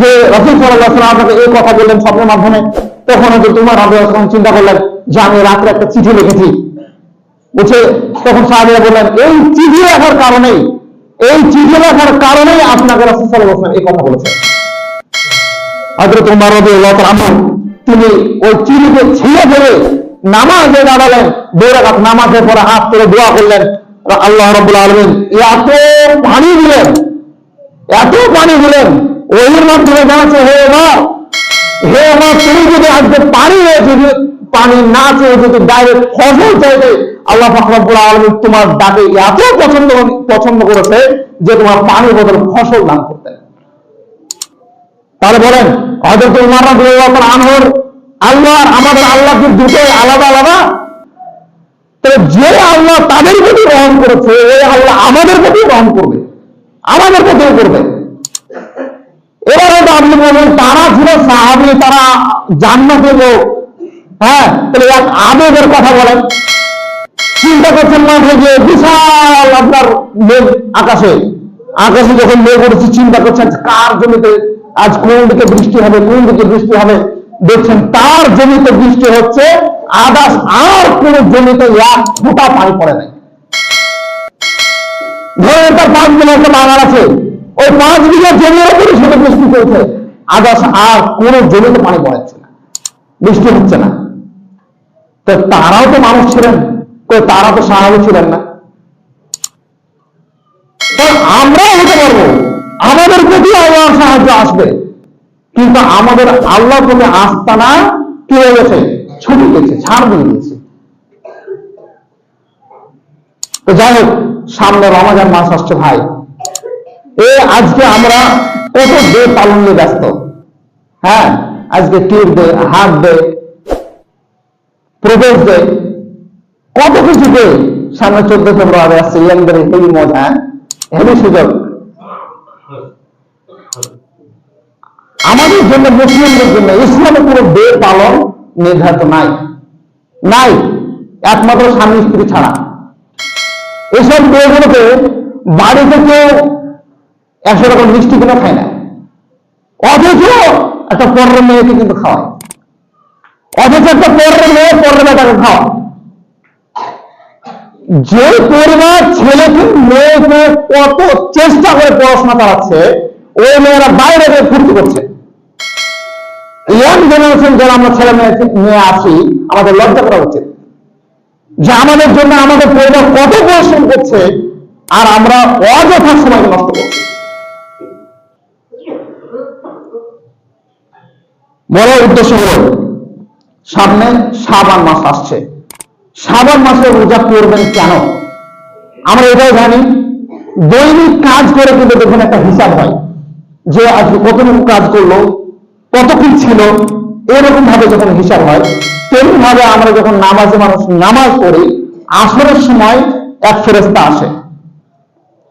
যে সাল্লাহ আপনাকে এই কথা বললেন স্বপ্নের মাধ্যমে, তখন হয়তো তোমার রাবি আসলাম চিন্তা করলেন, যে আমি রাত্রে একটা চিঠি লিখেছি। বলছে, তখন সাহাবিরা বললেন, এই চিঠি লেখার কারণেই, এই চিঠি লেখার কারণেই আপনাকে রসুল সাল্লাহ এই কথা বলেছেন। উমর রাদিয়াল্লাহু তাআলা তিনি ওই চিঠিকে ছিঁড়ে ফেলে নামাজে দাঁড়ালেন রাকাত নামাজের পরে হাত তুলে দোয়া করলেন, আল্লাহ রাব্বুল আলামিন এত পানি দিলেন, এত পানি দিলেন ওইর মাধ্যমে জানাচ্ছে হে আমার হে আমার তুমি যদি আজকে পানি যদি পানি না চেয়ে যদি ডাইরেক্ট ফসল চাইবে আল্লাহ ফাকরাবুল আলমী তোমার ডাকে এত পছন্দ পছন্দ করেছে যে তোমার পানি বদল ফসল দান করতেন তাহলে বলেন হয়তো উমার রাদিয়াল্লাহু আনহুর আল্লাহ আমাদের আল্লাহ কি দুটোই আলাদা আলাদা? তো যে আল্লাহ তাদের প্রতি গ্রহণ করেছে, ওই আল্লাহ আমাদের প্রতি গ্রহণ করবে, আমাদের প্রতিও করবে। আপনি বলবেন তারা ছিল সাহাবি, তারা জান্নাতে লোক হ্যাঁ তাহলে এক আবেগের কথা বলেন। চিন্তা করছেন মাঠে যে বিশাল আপনার মেঘ আকাশে। আকাশে যখন মেঘ উঠেছে, চিন্তা করছেন কার জমিতে আজ কোন দিকে বৃষ্টি হবে, কোন দিকে বৃষ্টি হবে? দেখছেন তার জমিতে বৃষ্টি হচ্ছে আদাস আর কোন জমিতে এক ফোঁটা পানি পড়ে নাই। ধরেন তার পাঁচ বিঘা একটা বাগান আছে। ওই পাঁচ বিঘা জমির উপরে সেটা বৃষ্টি চলছে আদাস আর কোন জমিতে পানি পড়াচ্ছে না। বৃষ্টি হচ্ছে না। তো তারাও তো মানুষ ছিলেন। তারা তো সাহায্য ছিলেন না। তো আমরাও হতে পারব। আমাদের প্রতি আল্লাহ সাহায্য আসবে। কিন্তু আমাদের আল্লাহ প্রতি আস্থানা কি হয়ে গেছে? ছুটে গেছে, ছাড় দিয়ে দিয়েছে তো যাই হোক, সামনে রমাজান মাস আসছে ভাই। আজকে আমরা কত দে পালন নিয়ে ব্যস্ত? হ্যাঁ আজকে টিপ দে, হাত দে, প্রবেশ দে, কত কিছু দে? সামনে চোদ্দ ফেব্রুয়ারি আসছে ইয়াংদের হেভি মজা হ্যাঁ? হেভি সুযোগ। আমাদের জন্য, মুসলিমদের জন্য, ইসলামে কোনো বে পালন নির্ধারিত নাই। নাই, একমাত্র স্বামী স্ত্রী ছাড়া। এসব মেয়েগুলোকে বাড়ি থেকে একশো রকম মিষ্টি কিনে খায় না। অথচ একটা পরের মেয়েকে কিন্তু খাওয়ায়। অথচ একটা পরের মেয়ে পরের মেয়েটাকে খাওয়ায়। যে পরিবার ছেলেকে মেয়েকে কত চেষ্টা করে পড়াশোনা চালাচ্ছে, ওই মেয়েরা বাইরে গিয়ে ফুর্তি করছে। ইয়াং জেনারেশন যারা আমরা ছেলে মেয়ে মেয়ে আছি, আমাদের লজ্জা করা উচিত। যে আমাদের জন্য আমাদের পরিবার কত পরিশ্রম করছে, আর আমরা অযথা সময় নষ্ট করছি। বড় উদ্দেশ্য হল, সামনে সাবান মাস আসছে। সাবান মাসে রোজা করবেন কেন? আমরা এটাই জানি, দৈনিক কাজ করে কিন্তু দেখুন একটা হিসাব হয়। যে আজকে কতটুকু কাজ করল, কতক্ষণ ছিল এরকম ভাবে যখন হিসাব হয় তেমনি ভাবে আমরা যখন নামাজে মানুষ নামাজ পড়ি, আসরের সময় এক ফেরেস্তা আসে।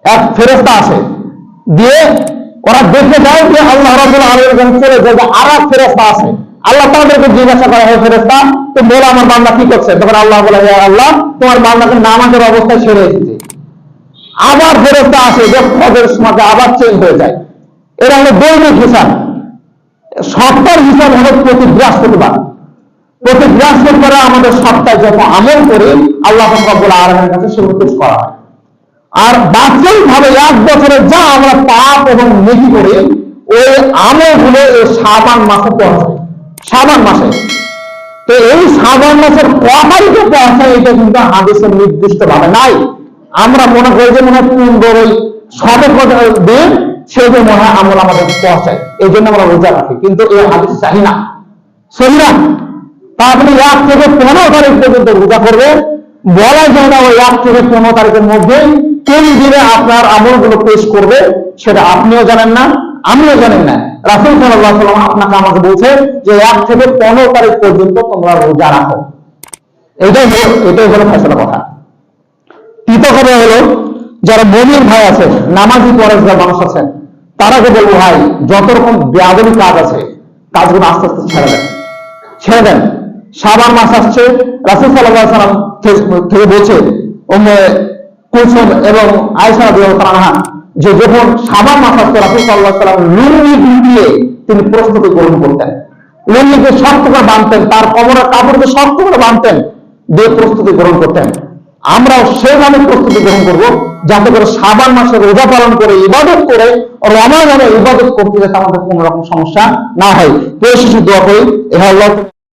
এক ফেরেস্তা আসে। দিয়ে ওরা দেখে যায় যে আল্লাহ রাবুল আলম চলে যে আর এক ফেরেস্তা আসে আল্লাহ তাদেরকে জিজ্ঞাসা করা হয় ফেরেস্তা তো বলে আমার বান্দা কি করছে? তখন আল্লাহ বলে, "হে আল্লাহ, তোমার বান্দাকে নামাজের অবস্থায় ছেড়ে এসেছে। আবার ফেরেস্তা আসে যে ফজর সমাজে আবার চেঞ্জ হয়ে যায়। এরা হলো দৈনিক হিসাব। সপ্তাহের হিসাব হলো প্রতি বৃহস্পতিবার। প্রতি বৃহস্পতিবার আমাদের সপ্তাহে যত আমল করি, আল্লাহ রব্বুল আলমের কাছে সেগুলো করা হয়। আর বাস্তবিক ভাবে এক বছরে যা আমরা পাপ এবং নেকি করি, ওই আমলগুলো এই সাবান মাসে পৌঁছায় সাবান মাসে। তো এই সাবান মাসের ক তারিখে পৌঁছায় এটা কিন্তু হাদিসের নির্দিষ্ট ভাবে নাই। আমরা মনে করি যে মনে হয় পনেরোই সবে দিন সেটা মনে হয় আমল আমাদের পৌঁছায় এই জন্য আমরা রোজা রাখি। কিন্তু এই হাদিস চাই না। সহি না? তা আপনি এক থেকে পনেরো তারিখ পর্যন্ত রোজা করবে। বলা যায় না ওই এক থেকে পনেরো তারিখের মধ্যে দিনে আপনার আমলগুলো পেশ করবে, সেটা আপনিও জানেন না, আমিও জানেন না। রাসুল সাল্লাহ সাল্লাম আপনাকে আমাকে বলছে যে, এক থেকে পনেরো তারিখ পর্যন্ত তোমরা রোজা রাখো। এটাই হলো এটাই হলো ফেসলা কথা। তৃতীয় কথা হলো, যারা মমির ভাই আছেন নামাজি পরেশগার মানুষ আছেন তারাকে বলব, ভাই, যত রকম বেআদবি কাজ আছে, কাজগুলো আস্তে আস্তে ছেড়ে দেন। ছেড়ে দেন। সাবান মাস আসছে, রাসুল সাল্লাহ সাল্লাম থেকে বলছে কুলসুম এবং আয়সা রাদিয়াল্লাহু যে যখন সাবান মাস আসছে রাসুল সাল্লাহ সাল্লাম লুঙ্গি দিয়ে তিনি প্রস্তুতি গ্রহণ করতেন। লুঙ্গিকে শক্ত করে বাঁধতেন, তার কমরের কাপড়কে শক্ত করে বাঁধতেন, দিয়ে প্রস্তুতি গ্রহণ করতেন। আমরাও সেভাবে প্রস্তুতি গ্রহণ করব, যাতে করে সাবান মাসে রোজা পালন করে, ইবাদত করে, রমাদানে ইবাদত করতে যাতে আমাদের কোনো রকম সমস্যা না হয়। প্রিয় শিশু দোয়া করি এ আল্লাহ